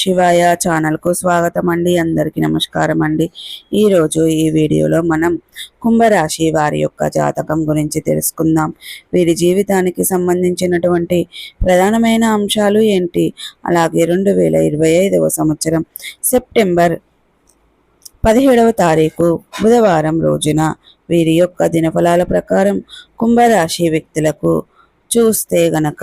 శివాయ ఛానల్కు స్వాగతం అండి అందరికీ నమస్కారం అండి ఈరోజు ఈ వీడియోలో మనం కుంభరాశి వారి యొక్క జాతకం గురించి తెలుసుకుందాం. వీరి జీవితానికి సంబంధించినటువంటి ప్రధానమైన అంశాలు ఏంటి? అలాగే రెండు వేల ఇరవై ఐదవ సంవత్సరం సెప్టెంబర్ పదిహేడవ తారీఖు బుధవారం రోజున వీరి యొక్క దినఫలాల ప్రకారం కుంభరాశి వ్యక్తులకు చూస్తే గనక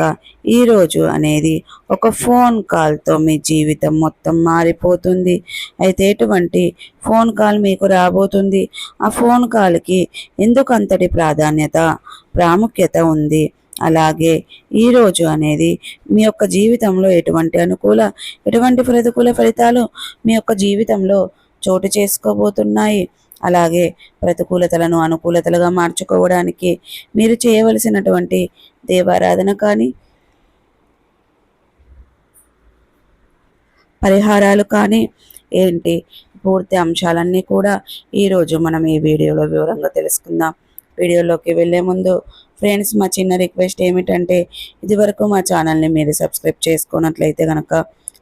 ఈరోజు అనేది ఒక ఫోన్ కాల్తో మీ జీవితం మొత్తం మారిపోతుంది. అయితే ఎటువంటి ఫోన్ కాల్ మీకు రాబోతుంది? ఆ ఫోన్ కాల్కి ఎందుకు అంతటి ప్రాధాన్యత ప్రాముఖ్యత ఉంది? అలాగే ఈరోజు అనేది మీ యొక్క జీవితంలో ఎటువంటి అనుకూల ఎటువంటి ప్రతికూల ఫలితాలు మీ యొక్క జీవితంలో చోటు చేసుకోబోతున్నాయి? అలాగే ప్రతికూలతలను అనుకూలతలుగా మార్చుకోవడానికి మీరు చేయవలసినటువంటి దేవారాధన కానీ పరిహారాలు కానీ ఏంటి? పూర్తి అంశాలన్నీ కూడా ఈరోజు మనం ఈ వీడియోలో వివరంగా తెలుసుకుందాం. వీడియోలోకి వెళ్ళే ముందు ఫ్రెండ్స్ మా చిన్న రిక్వెస్ట్ ఏమిటంటే ఇదివరకు మా ఛానల్ని మీరు సబ్స్క్రైబ్ చేసుకున్నట్లయితే కనుక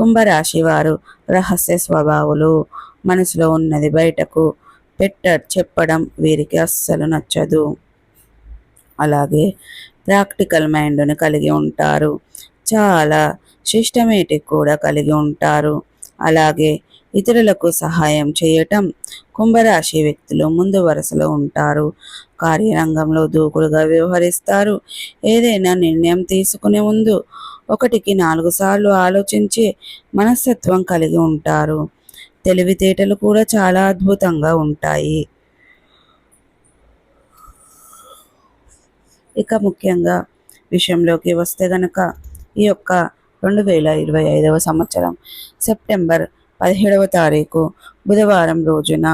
కుంభరాశి వారు రహస్య స్వభావులు. మనసులో ఉన్నది బయటకు పెట్ట చెప్పడం వీరికి అస్సలు నచ్చదు. అలాగే ప్రాక్టికల్ మైండ్ని కలిగి ఉంటారు. చాలా సిస్టమేటిక్ కూడా కలిగి ఉంటారు. అలాగే ఇతరులకు సహాయం చేయటం కుంభరాశి వ్యక్తులు ముందు వరుసలో ఉంటారు. కార్యరంగంలో దూకుడుగా వ్యవహరిస్తారు. ఏదైనా నిర్ణయం తీసుకునే ముందు ఒకటికి నాలుగు సార్లు ఆలోచించి మనస్తత్వం కలిగి ఉంటారు. తెలివితేటలు కూడా చాలా అద్భుతంగా ఉంటాయి. ఇక ముఖ్యంగా విషయంలోకి వస్తే గనక ఈ యొక్క రెండు వేల ఇరవై ఐదవ సంవత్సరం సెప్టెంబర్ పదిహేడవ తారీఖు బుధవారం రోజున.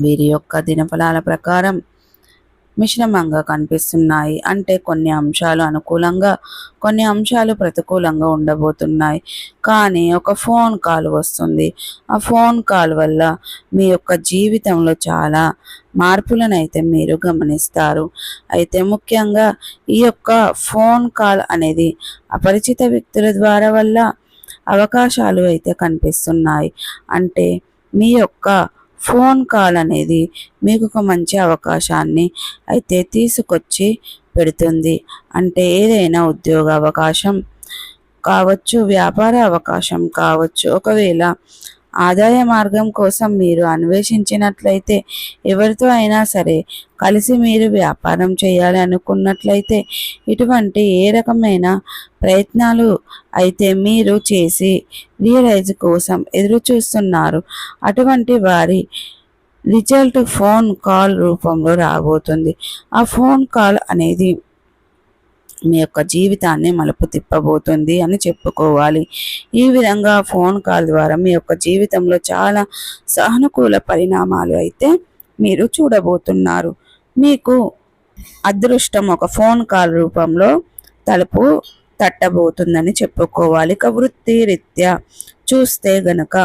వీరి యొక్క దినఫలాల ప్రకారం మిశ్రమంగా కనిపిస్తున్నాయి. అంటే కొన్ని అంశాలు అనుకూలంగా కొన్ని అంశాలు ప్రతికూలంగా ఉండబోతున్నాయి. కానీ ఒక ఫోన్ కాల్ వస్తుంది. ఆ ఫోన్ కాల్ వల్ల మీ యొక్క జీవితంలో చాలా మార్పులను అయితే మీరు గమనిస్తారు. అయితే ముఖ్యంగా ఈ యొక్క ఫోన్ కాల్ అనేది అపరిచిత వ్యక్తుల ద్వారా వల్ల అవకాశాలు అయితే కనిపిస్తున్నాయి. అంటే మీ యొక్క ఫోన్ కాల్ అనేది మీకు ఒక మంచి అవకాశాన్ని అయితే తీసుకొచ్చి పెడుతుంది. అంటే ఏదైనా ఉద్యోగ అవకాశం కావచ్చు వ్యాపార అవకాశం కావచ్చు ఒకవేళ ఆదాయ మార్గం కోసం మీరు అన్వేషించినట్లయితే ఎవరితో అయినా సరే కలిసి మీరు వ్యాపారం చేయాలి అనుకున్నట్లయితే ఇటువంటి ఏ రకమైన ప్రయత్నాలు అయితే మీరు చేసి రియలైజ్ కోసం ఎదురు చూస్తున్నారు అటువంటి వారి రిజల్ట్ ఫోన్ కాల్ రూపంలో రాబోతుంది. ఆ ఫోన్ కాల్ అనేది మీ యొక్క జీవితాన్ని మలుపు తిప్పబోతుంది అని చెప్పుకోవాలి. ఈ విధంగా ఫోన్ కాల్ ద్వారా మీ యొక్క జీవితంలో చాలా సానుకూల పరిణామాలు అయితే మీరు చూడబోతున్నారు. మీకు అదృష్టం ఒక ఫోన్ కాల్ రూపంలో తలుపు తట్టబోతుందని చెప్పుకోవాలి. ఇక వృత్తి రీత్యా చూస్తే గనక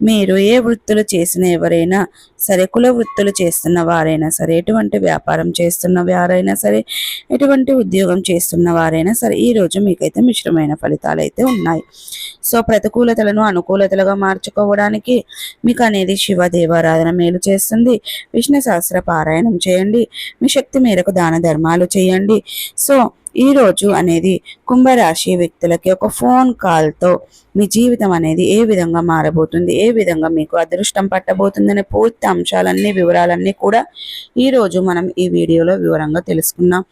మీరు ఏ వృత్తులు చేసిన ఎవరైనా సరే కుల వృత్తులు చేస్తున్న వారైనా సరే ఎటువంటి వ్యాపారం చేస్తున్న వారైనా సరే ఎటువంటి ఉద్యోగం చేస్తున్న వారైనా సరే ఈరోజు మీకైతే మిశ్రమైన ఫలితాలు అయితే ఉన్నాయి. సో ప్రతికూలతలను అనుకూలతలుగా మార్చుకోవడానికి మీకు అనేది శివ దేవారాధన మేలు చేస్తుంది. విష్ణు సహస్ర పారాయణం చేయండి. మీ శక్తి మేరకు దాన ధర్మాలు చేయండి. సో ఈ రోజు అనేది కుంభరాశి వ్యక్తులకి ఒక ఫోన్ కాల్తో మీ జీవితం అనేది ఏ విధంగా మారబోతుంది ఏ విధంగా మీకు అదృష్టం పట్టబోతుందనే పూర్తి అంశాలన్నీ వివరాలన్నీ కూడా ఈరోజు మనం ఈ వీడియోలో వివరంగా తెలుసుకుందాం.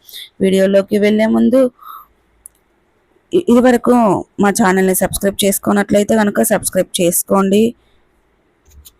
వీడియోలోకి వెళ్ళే ముందు ఇదివరకు మా ఛానల్ని సబ్స్క్రైబ్ చేసుకున్నట్లయితే కనుక సబ్స్క్రైబ్ చేసుకోండి.